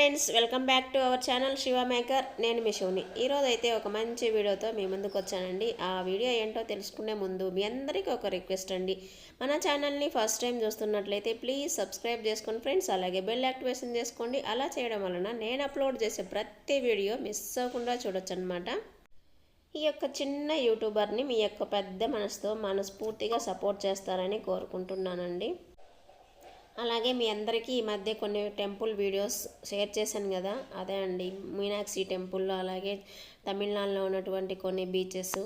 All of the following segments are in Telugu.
Friends welcome back to our channel Shiva maker. నేను మీ ఈరోజు అయితే ఒక మంచి వీడియోతో మీ ముందుకు వచ్చానండి. ఆ వీడియో ఏంటో తెలుసుకునే ముందు మీ అందరికీ ఒక రిక్వెస్ట్ అండి. మన ఛానల్ని ఫస్ట్ టైం చూస్తున్నట్లయితే ప్లీజ్ సబ్స్క్రైబ్ చేసుకోండి ఫ్రెండ్స్. అలాగే బెల్ యాక్టివేషన్ చేసుకోండి. అలా చేయడం వలన నేను అప్లోడ్ చేసే ప్రతి వీడియో మిస్ అవ్వకుండా చూడొచ్చు అనమాట ఈ యొక్క చిన్న యూట్యూబర్ని మీ యొక్క పెద్ద మనసుతో మనస్ఫూర్తిగా సపోర్ట్ చేస్తారని కోరుకుంటున్నానండి. అలాగే మీ అందరికీ ఈ మధ్య కొన్ని టెంపుల్ వీడియోస్ షేర్ చేశాను కదా. అదే అండి. మీనాక్షి టెంపుల్ అలాగే తమిళనాడులో ఉన్నటువంటి కొన్ని బీచెస్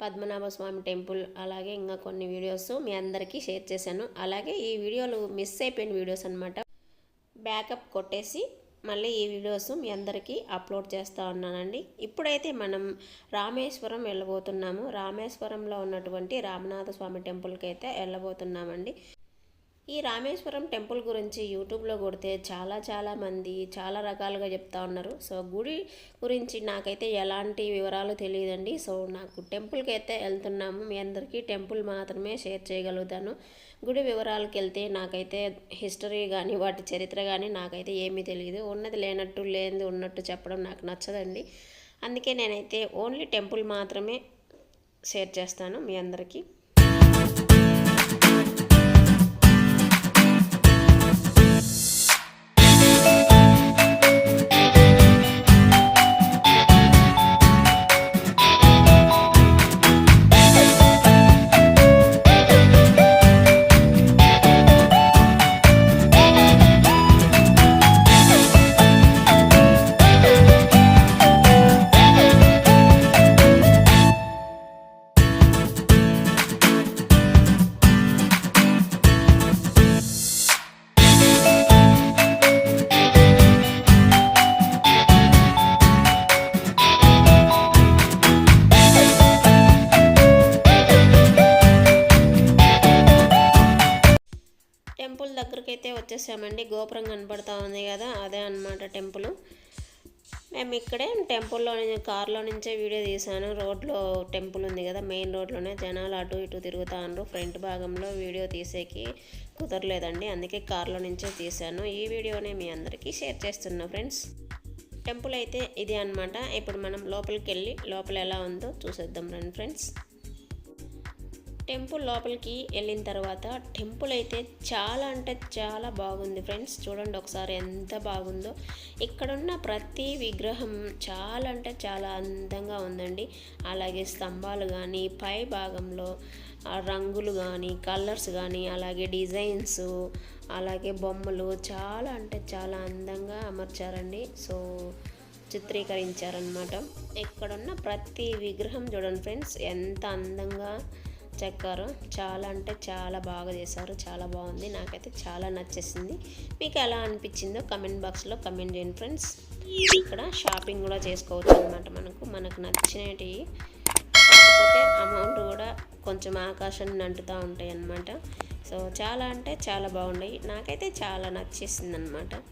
పద్మనాభ స్వామి టెంపుల్ అలాగే ఇంకా కొన్ని వీడియోస్ మీ అందరికీ షేర్ చేశాను. అలాగే ఈ వీడియోలు మిస్ అయిపోయిన వీడియోస్ అనమాట బ్యాకప్ కొట్టేసి మళ్ళీ ఈ వీడియోస్ మీ అందరికీ అప్లోడ్ చేస్తూ ఉన్నానండి. ఇప్పుడైతే మనం రామేశ్వరం వెళ్ళబోతున్నాము. రామేశ్వరంలో ఉన్నటువంటి రామనాథ స్వామి టెంపుల్కి అయితే వెళ్ళబోతున్నామండి. ఈ రామేశ్వరం టెంపుల్ గురించి యూట్యూబ్లో కొడితే చాలా చాలా మంది చాలా రకాలుగా చెప్తా ఉన్నారు. సో గుడి గురించి నాకైతే ఎలాంటి వివరాలు తెలియదండి. సో నాకు టెంపుల్కి అయితే వెళ్తున్నాము. మీ అందరికీ టెంపుల్ మాత్రమే షేర్ చేయగలుగుతాను. గుడి వివరాలకు వెళ్తే నాకైతే హిస్టరీ కానీ వాటి చరిత్ర కానీ నాకైతే ఏమీ తెలియదు. ఉన్నది లేనట్టు లేనిది ఉన్నట్టు చెప్పడం నాకు నచ్చదండి. అందుకే నేనైతే ఓన్లీ టెంపుల్ మాత్రమే షేర్ చేస్తాను మీ అందరికీ. వచ్చేసామండి. గోపురం కనపడతా ఉంది కదా అదే అన్నమాట టెంపుల్. మేము ఇక్కడే టెంపుల్లో కార్లో నుంచే వీడియో తీశాను. రోడ్లో టెంపుల్ ఉంది కదా మెయిన్ రోడ్లోనే జనాలు అటు ఇటు తిరుగుతా ఉన్నారు. ఫ్రంట్ భాగంలో వీడియో తీసేకి కుదరలేదండి. అందుకే కార్లో నుంచే తీశాను. ఈ వీడియోనే మీ అందరికీ షేర్ చేస్తున్నా ఫ్రెండ్స్. టెంపుల్ అయితే ఇది అన్నమాట. ఇప్పుడు మనం లోపలికి వెళ్ళి లోపల ఎలా ఉందో చూసేద్దాం రండి ఫ్రెండ్స్. టెంపుల్ లోపలికి వెళ్ళిన తర్వాత టెంపుల్ అయితే చాలా అంటే చాలా బాగుంది ఫ్రెండ్స్. చూడండి ఒకసారి ఎంత బాగుందో. ఇక్కడున్న ప్రతి విగ్రహం చాలా అంటే చాలా అందంగా ఉందండి. అలాగే స్తంభాలు కానీ పై భాగంలో రంగులు కానీ కలర్స్ కానీ అలాగే డిజైన్స్ అలాగే బొమ్మలు చాలా అంటే చాలా అందంగా అమర్చారండి. సో చిత్రీకరించారనమాట ఇక్కడున్న ప్రతి విగ్రహం చూడండి ఫ్రెండ్స్ ఎంత అందంగా చెక్కారు. చాలా అంటే చాలా బాగా చేశారు. చాలా బాగుంది. నాకైతే చాలా నచ్చేసింది. మీకు ఎలా అనిపించిందో కమెంట్ బాక్స్లో కమెంట్ చేయండి ఫ్రెండ్స్. ఇక్కడ షాపింగ్ కూడా చేసుకోవచ్చు అనమాట మనకు. మనకు నచ్చినవి. కాకపోతే అమౌంట్ కూడా కొంచెం ఆకాశాన్ని అంటుతూ ఉంటాయి అన్నమాట. సో చాలా అంటే చాలా బాగున్నాయి. నాకైతే చాలా నచ్చేసింది అనమాట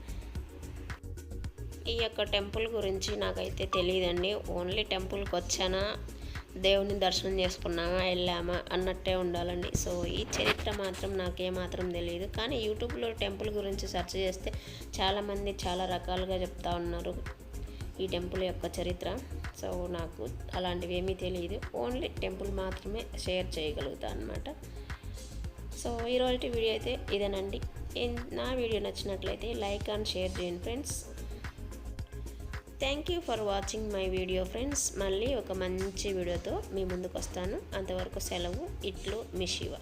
ఈ యొక్క టెంపుల్ గురించి నాకైతే తెలియదండి. ఓన్లీ టెంపుల్కి వచ్చానా? దేవుని దర్శనం చేసుకున్నామా వెళ్ళామా అన్నట్టే ఉండాలండి. సో ఈ చరిత్ర మాత్రం నాకేమాత్రం తెలియదు కానీ యూట్యూబ్లో టెంపుల్ గురించి సెర్చ్ చేస్తే చాలామంది చాలా రకాలుగా చెప్తా ఉన్నారు ఈ టెంపుల్ యొక్క చరిత్ర. సో నాకు అలాంటివి ఏమీ తెలియదు ఓన్లీ టెంపుల్ మాత్రమే షేర్ చేయగలుగుతా అనమాట సో ఈరోజు వీడియో అయితే ఇదేనండి. నా వీడియో నచ్చినట్లయితే లైక్ అండ్ షేర్ చేయండి friends. Thank you for watching my video friends మళ్ళీ ఒక మంచి వీడియోతో మీ ముందుకు వస్తాను అంతవరకు సెలవు. ఇట్లు మీ శివ.